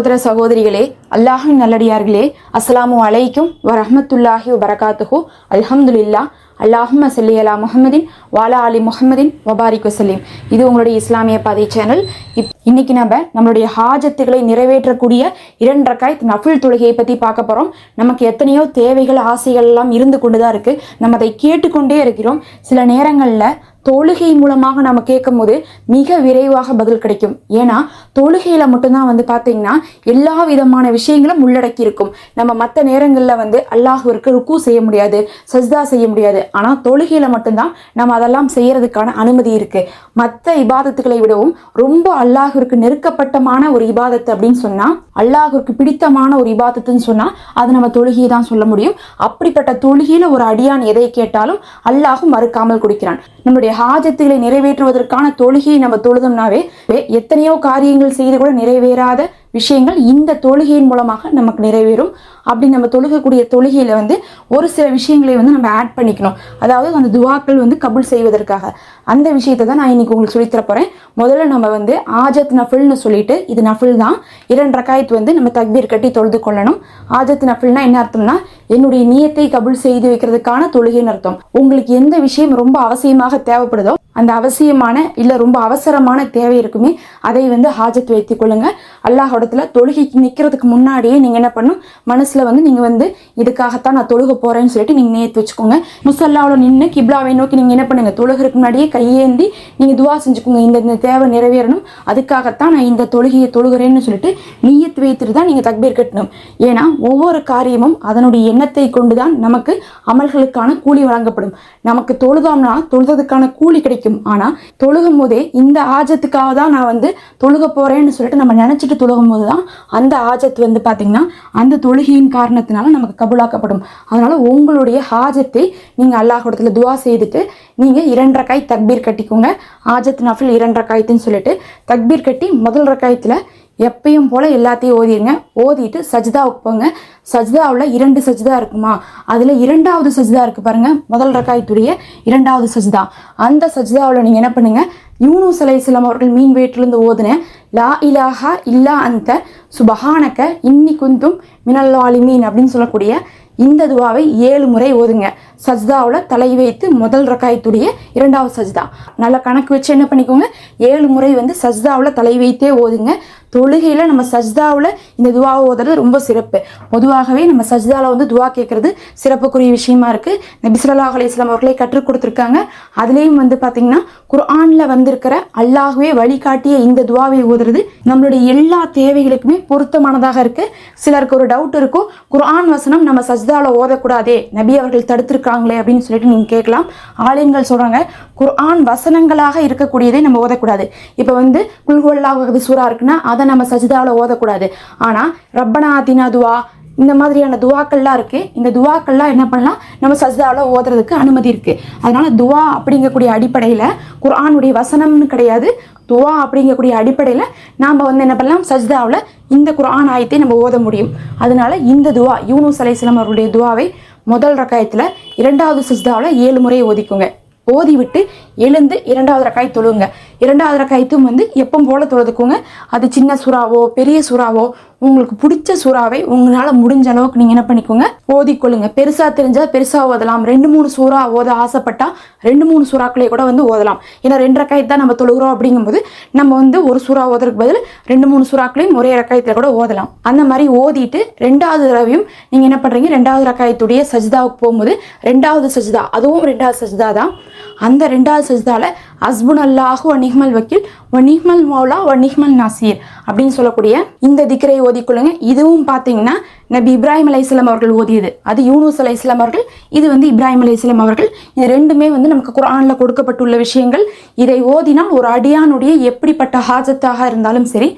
சகோதர சகோதரிகளே அல்லாஹின் நல்லடியார்களே அஸ்ஸலாமு அலைக்கும் வரஹமத்துல்லாஹி வரகாத்துஹு அல்ஹம்துலில்லா அல்லாஹும் சல்லி அலா முஹம்மதின் வாலா அலி முகமதின் வபாரிக் வசலீம் இது உங்களுடைய இஸ்லாமிய பாதை சேனல். இப் இன்னைக்கு நம்ம நம்மளுடைய ஹாஜத்துகளை நிறைவேற்றக்கூடிய இரண்டு ரக்காயத் நஃபில் தொழுகையை பற்றி பார்க்க போகிறோம் நமக்கு எத்தனையோ தேவைகள் ஆசைகள் எல்லாம் இருந்து கொண்டு தான் இருக்குது நம்ம அதை கேட்டுக்கொண்டே இருக்கிறோம். சில நேரங்களில் தொழுகை மூலமாக நம்ம கேட்கும்போது மிக விரைவாக பதில் கிடைக்கும். ஏன்னா தொழுகையில மட்டும்தான் வந்து பார்த்தீங்கன்னா எல்லா விதமான விஷயங்களும் உள்ளடக்கி இருக்கும் நம்ம மற்ற நேரங்களில் வந்து அல்லாஹுவிற்கு ருக்கு செய்ய முடியாது சஜ்தா செய்ய முடியாது. ஆனால் தொழுகையில மட்டும்தான் நம்ம அதெல்லாம் செய்யறதுக்கான அனுமதி இருக்கு. மற்ற இபாதத்துக்களை விடவும் ரொம்ப அல்லாஹுவிற்கு நெருக்கப்பட்டமான ஒரு இபாதத்து அப்படின்னு சொன்னா அல்லாஹுக்கு பிடித்தமான ஒரு இபாதத்துன்னு சொன்னா அது நம்ம தொழுகையை தான் சொல்ல முடியும். அப்படிப்பட்ட தொழுகையில ஒரு அடியான் எதை கேட்டாலும் அல்லாஹும் மறுக்காமல் கொடுக்கிறான். நம்முடைய ஹாஜத்துகளை நிறைவேற்றுவதற்கான தொழுகையை நம்ம தொழுதோம்னாவே எத்தனையோ காரியங்கள் செய்து கூட நிறைவேறாத விஷயங்கள் இந்த தொழுகையின் மூலமாக நமக்கு நிறைவேறும். அப்படி நம்ம தொழுகக்கூடிய தொழுகையில் வந்து ஒரு சில விஷயங்களை வந்து நம்ம ஆட் பண்ணிக்கணும். அதாவது அந்த துவாக்கள் வந்து கபுல் செய்வதற்காக. அந்த விஷயத்தை தான் நான் இன்னைக்கு உங்களுக்கு சொல்லித்தர போறேன். முதல்ல நம்ம வந்து ஆஜத் நஃபில்னு சொல்லிட்டு இது நஃபில் தான். இரண்டு ரக்காயத்து வந்து நம்ம தக்பீர் கட்டி தொழுது கொள்ளணும். ஆஜத் நஃபில்னா என்ன அர்த்தம்னா என்னுடைய நீயத்தை கபுல் செய்து வைக்கிறதுக்கான தொழுகைன்னு அர்த்தம். உங்களுக்கு எந்த விஷயம் ரொம்ப அவசியமாக தேவைப்படுதோ அந்த அவசியமான இல்லை ரொம்ப அவசரமான தேவை இருக்குமே அதை வந்து ஹாஜத் வைத்துக் கொள்ளுங்க. அல்லாஹோடத்துல தொழுகைக்கு நிற்கிறதுக்கு முன்னாடியே நீங்கள் என்ன பண்ணும்? மனசில் வந்து நீங்கள் வந்து இதுக்காகத்தான் நான் தொழுக போகிறேன்னு சொல்லிட்டு நீங்கள் நேற்று வச்சுக்கோங்க. முசல்லாவில் நின்று கிப்லாவை நோக்கி நீங்கள் என்ன பண்ணுங்க? தொழுகிறதுக்கு முன்னாடியே கையேந்தி நீங்கள் துவா செஞ்சுக்கோங்க. இந்த இந்த தேவை நிறைவேறணும். அதுக்காகத்தான் நான் இந்த தொழுகையை தொழுகிறேன்னு சொல்லிட்டு நீயத்து வைத்துட்டு தான் நீங்கள் தக்பீர் கட்டணும். ஏன்னா ஒவ்வொரு காரியமும் அதனுடைய எண்ணத்தை கொண்டு தான் நமக்கு அமல்களுக்கான கூலி வழங்கப்படும். நமக்கு தொழுதோம்னா தொழுததுக்கான கூலி கிடைக்கும். ஆனால் தொழுகும் போதே இந்த ஆஜத்துக்காக தான் நான் வந்து தொழுக போகிறேன்னு சொல்லிட்டு நம்ம நினச்சிட்டு தொழுகும் பண்ணும்போது தான் அந்த ஆஜத் வந்து பார்த்திங்கன்னா அந்த தொழுகையின் காரணத்தினால நமக்கு கபுலாக்கப்படும். அதனால் உங்களுடைய ஹாஜத்தை நீங்கள் அல்லாஹிடத்துல துவா செய்துட்டு நீங்கள் இரண்டரை காய் தக்பீர் கட்டிக்கோங்க. ஆஜத் நஃபில் இரண்டரை காய்த்துன்னு சொல்லிட்டு தக்பீர் கட்டி முதல் ரக்காயத்தில் எப்பயும் போல் எல்லாத்தையும் ஓதிடுங்க ஓதிட்டு சஜ்தாவுக்கு போங்க. சஜ்தாவில் இரண்டு சஜ்தா இருக்குமா? அதில் இரண்டாவது சஜ்தா இருக்குது பாருங்கள் முதல் ரக்காய்த்துடைய இரண்டாவது சஜ்தா. அந்த சஜ்தாவில் நீங்கள் என்ன பண்ணுங்கள் யூனுஸ் அலைஹிஸ்ஸலாம் அவர்கள் மீன் வயிற்றிலிருந்து ஓதுன லா இலாஹா இல்லா அந்த சுபஹானக்க இன்னி குந்தும் மினல் மீன் அப்படின்னு சொல்லக்கூடிய இந்த துவாவை ஏழு முறை ஓதுங்க. சஜ்தாவில் தலை வைத்து முதல் ரக்காயத்துடைய இரண்டாவது சஜ்தா. நல்ல கணக்கு வச்சு என்ன பண்ணிக்கோங்க? ஏழு முறை வந்து சஜ்தாவில் தலை வைத்தே ஓதுங்க. தொழுகையில் நம்ம சஜ்தாவில் இந்த துவாவை ஓதுறது ரொம்ப சிறப்பு. பொதுவாகவே நம்ம சஜ்தாவில் வந்து துவா கேட்குறது சிறப்புக்குரிய விஷயமா இருக்குது நபி ஸல்லல்லாஹு அலைஹி அவர்களே கற்றுக் கொடுத்துருக்காங்க. அதுலேயும் வந்து பார்த்திங்கன்னா குர்ஆனில் வந்திருக்கிற அல்லாஹுவே வழிகாட்டிய இந்த துவாவை ஓதுறது நம்மளுடைய எல்லா தேவைகளுக்குமே பொருத்தமானதாக இருக்குது சிலருக்கு ஒரு டவுட் இருக்கும். குர்ஆன் வசனம் நம்ம சஜ்தாவில் ஓதக்கூடாதே நபி அவர்கள் தடுத்திருக்காங்களே அப்படின்னு சொல்லிட்டு நீங்கள் கேட்கலாம். ஆலயங்கள் சொல்கிறாங்க குர்ஆன் வசனங்களாக இருக்கக்கூடியதை நம்ம ஓதக்கூடாது. இப்போ வந்து குல்குவல்லாவது சூறா இருக்குன்னா அதை நம்ம சஜிதாவில் ஓதக்கூடாது. ஆனால் ரப்பனா தினா துவா இந்த மாதிரியான துவாக்கள்லாம் இருக்குது இந்த துவாக்கள்லாம் என்ன பண்ணலாம்? நம்ம சஜிதாவில் ஓதுறதுக்கு அனுமதி இருக்குது அதனால துவா அப்படிங்கக்கூடிய அடிப்படையில் குர்ஆனுடைய வசனம்னு கிடையாது. துவா அப்படிங்கக்கூடிய அடிப்படையில் நாம் வந்து என்ன பண்ணலாம்? சஜிதாவில் இந்த குர்ஆன் ஆயத்தை நம்ம ஓத முடியும். அதனால இந்த துவா யூனு அலைஹிஸ்ஸலாம் அவருடைய துவாவை முதல் ரக்காயத்தில் இரண்டாவது சஜ்தாவில் ஏழு முறை ஓதிக்குங்க. ஓதிவிட்டு எழுந்து இரண்டாவது ரக்காய் தொழுங்க. இரண்டாவது ரக்காயத்தும் வந்து எப்பவும் போல தொழுதுக்குங்க. அது சின்ன சுறாவோ பெரிய சுறாவோ உங்களுக்கு பிடிச்ச சுறாவை உங்களால் முடிஞ்ச அளவுக்கு நீங்கள் என்ன பண்ணிக்கோங்க ஓதிக்கொள்ளுங்க. பெருசாக தெரிஞ்சால் பெருசாக ஓதலாம். ரெண்டு மூணு சூறா ஓத ஆசைப்பட்டால் ரெண்டு மூணு சூறாக்களே கூட வந்து ஓதலாம். ஏன்னா ரெண்டு ரக்காயத்து தான் நம்ம தொழுகிறோம் அப்படிங்கும்போது நம்ம வந்து ஒரு சூறா ஓதுறதுக்கு பதில் ரெண்டு மூணு சூறாக்களையும் ஒரே ரக்காயத்தில் கூட ஓதலாம். அந்த மாதிரி ஓதிட்டு ரெண்டாவது தடவையும் நீங்கள் என்ன பண்ணுறீங்க ரெண்டாவது ரக்காயத்துடைய சஜிதாவுக்கு போகும்போது ரெண்டாவது சஜிதா அதுவும் ரெண்டாவது சஜிதா தான். அந்த ரெண்டாவது சஜிதாவில் அஸ்புன் அல்லாஹு வ வக்கீல் வ மௌலா வ நாசீர் அப்படின்னு சொல்லக்கூடிய இந்த திக்கரை ஓதிக்கொள்ளுங்க இதுவும் பார்த்தீங்கன்னா நபி இப்ராஹிம் அலைஹிஸ்ஸலாம் அவர்கள் ஓதியது. அது யூனுஸ் அலைஹிஸ்ஸலாம் அவர்கள் இது வந்து இப்ராஹிம் அலைஹிஸ்ஸலாம் அவர்கள். இது ரெண்டுமே வந்து நமக்கு குர்ஆனில் கொடுக்கப்பட்டுள்ள விஷயங்கள். இதை ஓதினால் ஒரு அடியானுடைய எப்படிப்பட்ட ஹாஜத்தாக இருந்தாலும் சரி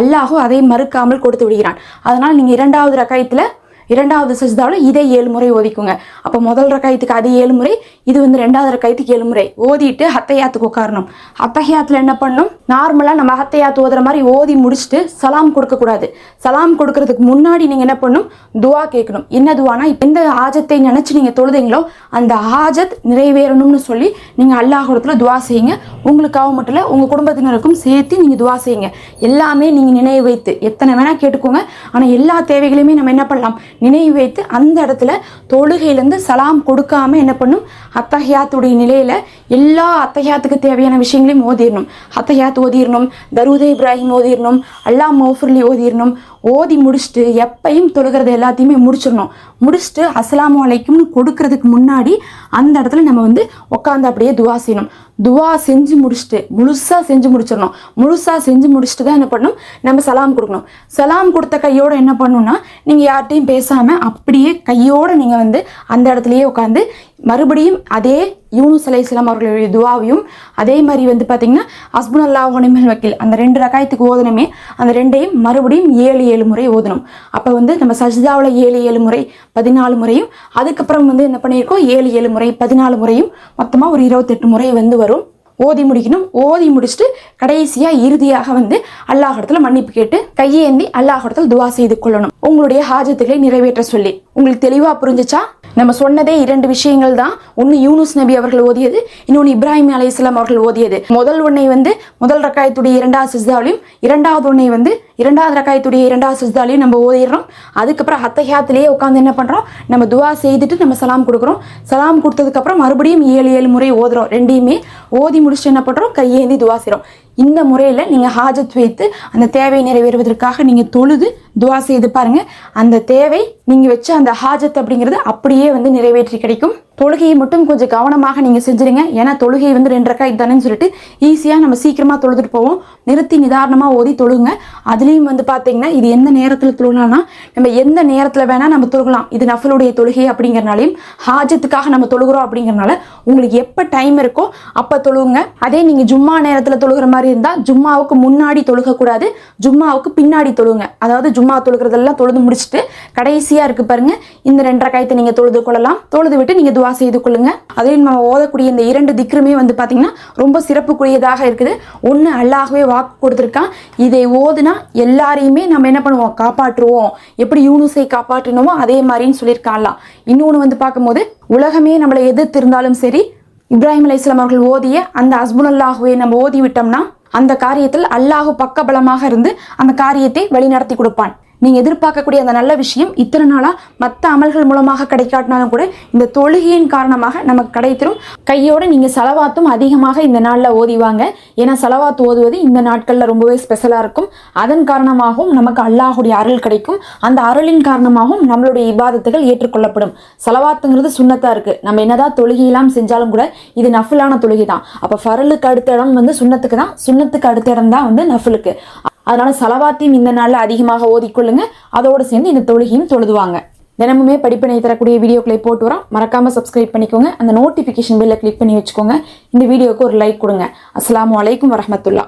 அல்லாஹு அதை மறுக்காமல் கொடுத்து விடுகிறான். அதனால் நீங்கள் இரண்டாவது ரகாயத்தில் இரண்டாவது சஜிதாவில் இதே ஏழு முறை ஓதிக்குங்க. அப்போ முதல் ரக்காயத்துக்கு அது ஏழு முறை இது வந்து ரெண்டாவது ரக்காயத்துக்கு ஏழு முறை. ஓதிட்டு ஹத்தையாத்துக்கு உட்காரணும். ஹத்தஹியாத்தில் என்ன பண்ணணும் நார்மலாக நம்ம ஹத்தையாத்து ஓதுற மாதிரி ஓதி முடிச்சுட்டு சலாம் கொடுக்கக்கூடாது சலாம் கொடுக்கறதுக்கு முன்னாடி நீங்கள் என்ன பண்ணணும்? துவா கேட்கணும். என்ன துவானா? எந்த ஆஜத்தை நினச்சி நீங்கள் தொழுதீங்களோ அந்த ஆஜத் நிறைவேறணும்னு சொல்லி நீங்கள் அல்லாஹுடத்தில் துவா செய்யுங்க. உங்களுக்காக மட்டும் இல்லை உங்கள் குடும்பத்தினருக்கும் சேர்த்து நீங்கள் துவா செய்யுங்க. எல்லாமே நீங்கள் நினைவு வைத்து. எத்தனை வேணால் கேட்டுக்கோங்க. ஆனால் எல்லா தேவைகளையுமே நம்ம என்ன பண்ணலாம்? நினைவு வைத்து அந்த இடத்துல தொழுகையிலேருந்து சலாம் கொடுக்காம என்ன பண்ணும்? அத்தஹியாத்துடைய நிலையில் எல்லா அத்தஹியாத்துக்கு தேவையான விஷயங்களையும் ஓதிடணும் அத்தஹியாத் ஓதிடணும் தருதே இப்ராஹிம் ஓதிடணும் அல்லா மௌஃபுர்லி ஓதிடணும் ஓதி முடிச்சுட்டு எப்பையும் தொழுகிறது எல்லாத்தையுமே முடிச்சிடணும். முடிச்சுட்டு அஸ்ஸலாமு அலைக்கும்னு கொடுக்கறதுக்கு முன்னாடி அந்த இடத்துல நம்ம வந்து உட்காந்து அப்படியே துவா செய்யணும். துவா செஞ்சு முடிச்சுட்டு முழுசாக செஞ்சு முடிச்சிடணும். முழுசாக செஞ்சு முடிச்சுட்டு தான் என்ன பண்ணணும்? நம்ம சலாம் கொடுக்கணும். சலாம் கொடுத்த கையோட என்ன பண்ணணும்னா நீங்கள் யார்கிட்டையும் பேசாமல் அப்படியே கையோட நீங்கள் வந்து அந்த இடத்துலையே உட்காந்து மறுபடியும் அதே யூனுஸ் அலைஹிஸ்ஸலாம் அவர்களுடைய துவாவையும் அதே மாதிரி வந்து பார்த்தீங்கன்னா ஹஸ்புன் அல்லாஹ் ஒனிமல் வக்கீல். அந்த ரெண்டு ரகாயத்துக்கு ஓதனமே அந்த ரெண்டையும் மறுபடியும் ஏழு ஏழு முறை ஓதணும். அப்போ வந்து நம்ம சஜிதாவில் ஏழு ஏழு முறை பதினாலு முறையும் அதுக்கப்புறம் வந்து என்ன பண்ணியிருக்கோம்? ஏழு ஏழு முறை பதினாலு முறையும் மொத்தமாக ஒரு இருபத்தெட்டு முறை வந்து வரும். ஓதி முடிக்கணும். ஓதி முடிச்சுட்டு கடைசியாக இறுதியாக வந்து அல்லாஹிடத்துல மன்னிப்பு கேட்டு கையேந்தி அல்லாஹிடத்துல துவா செய்து கொள்ளணும். உங்களுடைய ஹாஜத்துகளை நிறைவேற்ற சொல்லி. உங்களுக்கு தெளிவாக புரிஞ்சிச்சா? நம்ம சொன்னதே இரண்டு விஷயங்கள் தான் ஒன்று யூனுஸ் நபி அவர்கள் ஓதியது இன்னொன்று இப்ராஹிம் அலி இஸ்லாம் அவர்கள் ஓதியது. முதல் ஒன்னை வந்து முதல் ரக்காயத்துடைய இரண்டாவது சிஸ்தாலையும் இரண்டாவது ஒன்றை வந்து இரண்டாவது ரக்காயத்துடைய இரண்டாவது சிஸ்தாலையும் நம்ம ஓதிடுறோம். அதுக்கப்புறம் அத்தஹியாத்திலேயே உட்காந்து என்ன பண்ணுறோம் நம்ம துவா செய்துட்டு நம்ம சலாம் கொடுக்குறோம். சலாம் கொடுத்ததுக்கப்புறம் மறுபடியும் ஏழு ஏழு முறை ஓதுறோம். ரெண்டையுமே ஓதி முடிச்சுட்டு என்ன பண்ணுறோம் கையேந்தி துவா செய்கிறோம் இந்த முறையில் நீங்கள் ஹாஜத் வைத்து அந்த தேவை நிறைவேறுவதற்காக நீங்கள் தொழுது துவா செய்து பாருங்க. அந்த தேவை நீங்கள் வச்ச அந்த ஹாஜத் அப்படிங்கிறது அப்படியே வந்து நிறைவேற்றி கிடைக்கும். தொழுகையை மட்டும் கொஞ்சம் கவனமாக நீங்கள் செஞ்சிருங்க. ஏன்னா தொழுகை வந்து ரெண்டு ரெக்காய் தானேன்னு சொல்லிட்டு ஈஸியாக நம்ம சீக்கிரமாக தொழுதுட்டு போவோம். நிறுத்தி நிதானமாக ஓதி தொழுங்க. அதுலேயும் வந்து பார்த்தீங்கன்னா இது எந்த நேரத்தில் தொழுகலாம்னா நம்ம எந்த நேரத்தில் வேணால் நம்ம தொழுகலாம். இது நஃபலுடைய தொழுகை அப்படிங்கிறனாலையும் ஹாஜத்துக்காக நம்ம தொழுகிறோம் அப்படிங்கிறனால உங்களுக்கு எப்போ டைம் இருக்கோ அப்போ தொழுவுங்க அதே நீங்கள் ஜும்மா நேரத்தில் தொழுகிற மாதிரி இருந்தால் ஜும்மாவுக்கு முன்னாடி தொழுகக்கூடாது. ஜும்மாவுக்கு பின்னாடி தொழுங்க. அதாவது ஜும்மா தொழுகிறதெல்லாம் தொழுது முடிச்சுட்டு கடைசியாக இருக்கு பாருங்க இந்த ரெண்டரை காயத்தை நீங்கள் தொழுது கொள்ளலாம். தொழுது விட்டு நீங்கள் துவா செய்து கொள்ளுங்க. அதில் நம்ம ஓதக்கூடிய இந்த இரண்டு திக்ருமே வந்து பார்த்தீங்கன்னா ரொம்ப சிறப்புக்குரியதாக இருக்குது. ஒன்று அல்லாகவே வாக்கு கொடுத்துருக்கான். இதை ஓதுனா எல்லாரையுமே நம்ம என்ன பண்ணுவோம்? காப்பாற்றுவோம். எப்படி யூனுஸை காப்பாற்றினோமோ அதே மாதிரின்னு சொல்லியிருக்கான்லாம் இன்னொன்று வந்து பார்க்கும்போது உலகமே நம்மளை எதிர்த்து இருந்தாலும் சரி இப்ராஹிம் அலைஹிஸ்ஸலாம் அவர்கள் ஓதிய அந்த ஹஸ்புன் அல்லாஹுவை நம்ம ஓதி விட்டோம்னா அந்த காரியத்தில் அல்லாஹு பக்கபலமாக இருந்து அந்த காரியத்தை வழிநடத்தி கொடுப்பான். நீங்க எதிர்பார்க்கக்கூடிய அந்த நல்ல விஷயம் இத்தனை நாளாக மற்ற அமல்கள் மூலமாக கிடைக்காட்டினாலும் கூட இந்த தொழுகையின் காரணமாக நமக்கு கிடைத்திரும் கையோட நீங்க செலவாத்தும் அதிகமாக இந்த நாள்ல ஓதிவாங்க ஏன்னா செலவாத்து ஓதுவது இந்த நாட்கள்ல ரொம்பவே ஸ்பெஷலா இருக்கும். அதன் காரணமாகவும் நமக்கு அல்லாஹுடைய அருள் கிடைக்கும். அந்த அருளின் காரணமாகவும் நம்மளுடைய இபாதத்துகள் ஏற்றுக்கொள்ளப்படும். செலவாத்துங்கிறது சுண்ணத்தா இருக்கு. நம்ம என்னதான் தொழுகையெல்லாம் செஞ்சாலும் கூட இது நஃபிலான தொழுகை தான் அப்போ ஃபரலுக்கு அடுத்த இடம் வந்து சுண்ணத்துக்கு தான். சுண்ணத்துக்கு அடுத்த இடம் தான் வந்து நஃபிலுக்கு. அதனால சலவாத்தையும் இந்த நாளில் அதிகமாக ஓதிக்கொள்ளுங்க. அதோடு சேர்ந்து இந்த தொழுகையும் தொழுதுவாங்க. தினமுமே படிப்பினை தரக்கூடிய வீடியோக்களை போட்டு வரோம். மறக்காம சப்ஸ்கிரைப் பண்ணிக்கோங்க. அந்த நோட்டிஃபிகேஷன் பில்லை கிளிக் பண்ணி வச்சுக்கோங்க. இந்த வீடியோவுக்கு ஒரு லைக் கொடுங்க. அஸ்லாம் அலைக்கும் வரமத்துல்லா